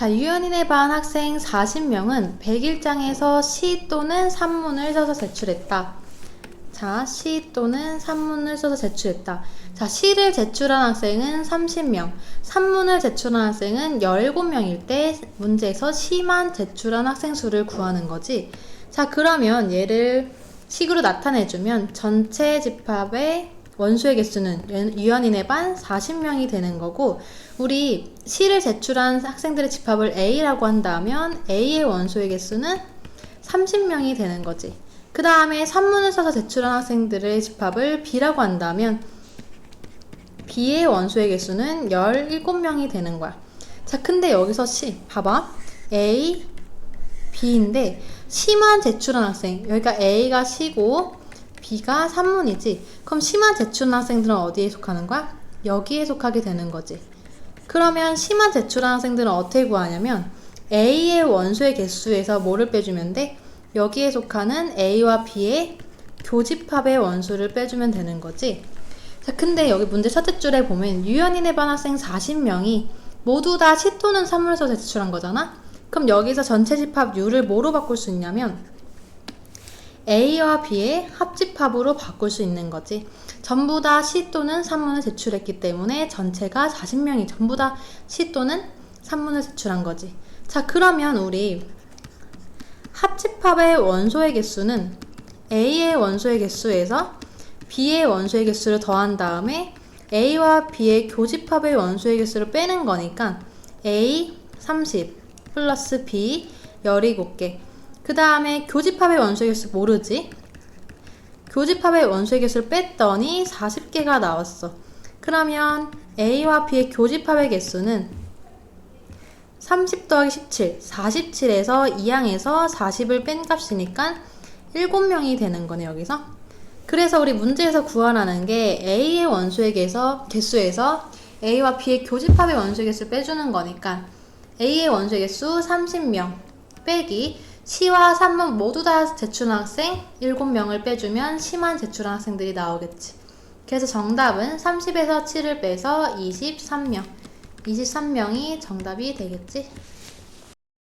자, 유연인의 반 학생 40명은 101장에서 시 또는 산문을 써서 제출했다. 자, 시 또는 산문을 써서 제출했다. 자, 시를 제출한 학생은 30명, 산문을 제출한 학생은 17명일 때 문제에서 시만 제출한 학생 수를 구하는 거지. 자, 그러면 얘를 식으로 나타내주면 전체 집합의 원수의 개수는 유- 유연인의 반 40명이 되는 거고 우리 시를 제출한 학생들의 집합을 A라고 한다면 A의 원소의 개수는 30명이 되는 거지. 그 다음에 산문을 써서 제출한 학생들의 집합을 B라고 한다면 B의 원소의 개수는 17명이 되는 거야. 자, 근데 여기서 C, 봐봐. A, B인데 C만 제출한 학생, 여기가 A가 C고 B가 산문이지. 그럼 C만 제출한 학생들은 어디에 속하는 거야? 여기에 속하게 되는 거지. 그러면 C만 제출한 학생들은 어떻게 구하냐면 A의 원소의 개수에서 뭐를 빼주면 돼? 여기에 속하는 A와 B의 교집합의 원수를 빼주면 되는 거지. 자, 근데 여기 문제 첫째 줄에 보면 유연인의 반 학생 40명이 모두 다시 또는 산문에서 제출한 거잖아? 그럼 여기서 전체 집합 U를 뭐로 바꿀 수 있냐면 A와 B의 합집합으로 바꿀 수 있는 거지. 전부 다시 또는 산문을 제출했기 때문에 전체가 40명이 전부 다시 또는 산문을 제출한 거지. 자, 그러면 우리 합집합의 원소의 개수는 A의 원소의 개수에서 B의 원소의 개수를 더한 다음에 A와 B의 교집합의 원소의 개수를 빼는 거니까 A 30 플러스 B 17개. 그 다음에 교집합의 원소의 개수 모르지? 교집합의 원소의 개수를 뺐더니 40개가 나왔어. 그러면 A와 B의 교집합의 개수는 30 더하기 17, 47에서 2항에서 40을 뺀 값이니까 7명이 되는 거네, 여기서. 그래서 우리 문제에서 구하라는 게 A의 원소의 개서, 개수에서 A와 B의 교집합의 원소의 개수를 빼주는 거니까 A의 원소의 개수 30명 빼기 C와 3문 모두 다 제출한 학생 7명을 빼주면 C만 제출한 학생들이 나오겠지. 그래서 정답은 30에서 7을 빼서 23명. 23명이 정답이 되겠지?